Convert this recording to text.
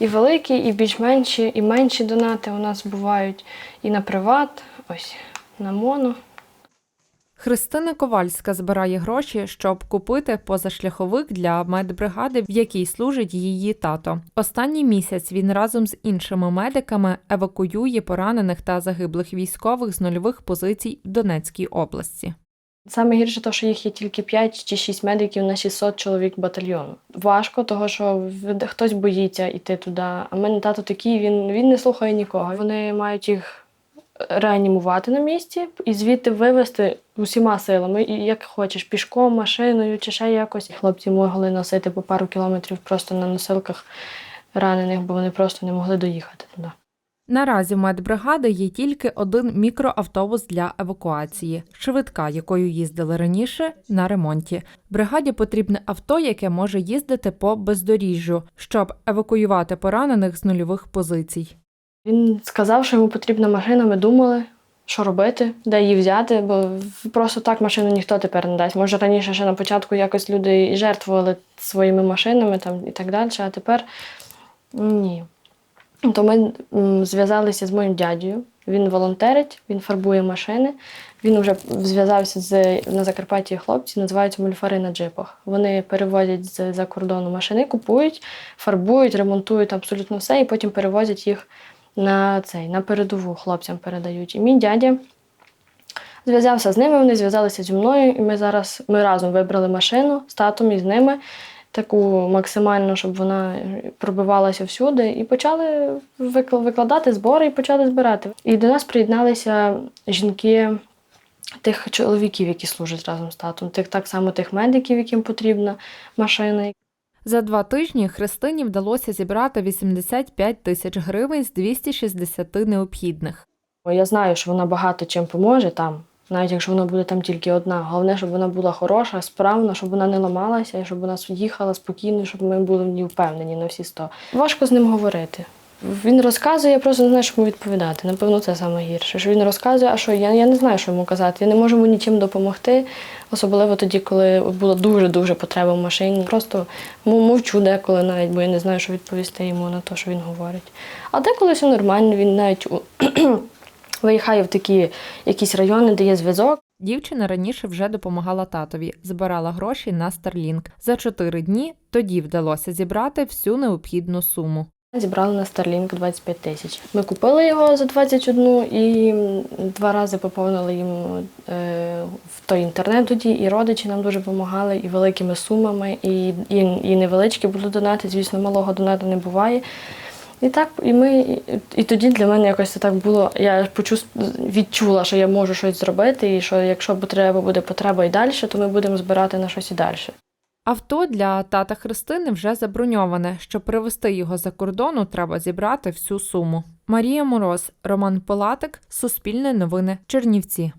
І великі, і більш менші, і менші донати у нас бувають і на приват, ось на моно. Христина Ковальська збирає гроші, щоб купити позашляховик для медбригади, в якій служить її тато. Останній місяць він разом з іншими медиками евакуює поранених та загиблих військових з нульових позицій в Донецькій області. Саме гірше, то, що їх є тільки 5 чи 6 медиків на 600 чоловік батальйону. Важко, того що хтось боїться йти туди. А в мене тато такий, він, він не слухає нікого. Вони мають їх реанімувати на місці і звідти вивезти усіма силами, як хочеш, пішком, машиною чи ще якось. Хлопці могли носити по пару кілометрів просто на носилках ранених, бо вони просто не могли доїхати туди. Наразі в медбригади є тільки один мікроавтобус для евакуації, швидка, якою їздили раніше, на ремонті. Бригаді потрібне авто, яке може їздити по бездоріжжю, щоб евакуювати поранених з нульових позицій. Він сказав, що йому потрібна машина. Ми думали, що робити, де її взяти, бо просто так машину ніхто тепер не дасть. Може, раніше ще на початку якось люди жертвували своїми машинами там, і так далі, а тепер ні. То ми зв'язалися з моїм дядею. Він волонтерить, він фарбує машини. Він вже зв'язався з на Закарпатті хлопці, називаються мульфари на джипах. Вони перевозять з-за кордону машини, купують, фарбують, ремонтують абсолютно все, і потім перевозять їх на цей, на передову хлопцям передають. І мій дядя зв'язався з ними, вони зв'язалися зі мною, і ми зараз ми разом вибрали машину з татом і з ними, таку максимально, щоб вона пробивалася всюди, і почали викладати збори і почали збирати. І до нас приєдналися жінки. Тих чоловіків, які служать разом з татом, тих так само тих медиків, яким потрібна машина, За два тижні Христині вдалося зібрати 85 тисяч гривень з 260 необхідних. Я знаю, що вона багато чим поможе там, навіть якщо вона буде там тільки одна. Головне, щоб вона була хороша, справна, щоб вона не ламалася, і щоб вона їхала спокійно, щоб ми були в ній впевнені на всі сто. Важко з ним говорити. Він розказує, я просто не знаю, що йому відповідати. Напевно, це саме гірше. Що він розказує, а що я, я не знаю, що йому казати. Я не можу йому нічим допомогти, особливо тоді, коли була дуже-дуже потреба в машині. Просто мовчу деколи навіть, бо я не знаю, що відповісти йому на те, що він говорить. А деколи все нормально, він навіть виїхає в такі якісь райони, де є зв'язок. Дівчина раніше вже допомагала татові, збирала гроші на Starlink. За чотири дні тоді вдалося зібрати всю необхідну суму. Зібрали на Starlink 25 тисяч. Ми купили його за 21 і два рази поповнили їм е, в той інтернет тоді, і родичі нам дуже допомагали, і великими сумами, і, і, і невеличкі були донати. Звісно, малого донату не буває. І так, і ми, і, тоді для мене якось так було. Я почув, відчула, що я можу щось зробити, і що якщо б треба буде потреба і далі, то ми будемо збирати на щось і далі. Авто для тата Христини вже заброньоване. Щоб привезти його за кордону, треба зібрати всю суму. Марія Мороз, Роман Пилатик, Суспільне новини, Чернівці.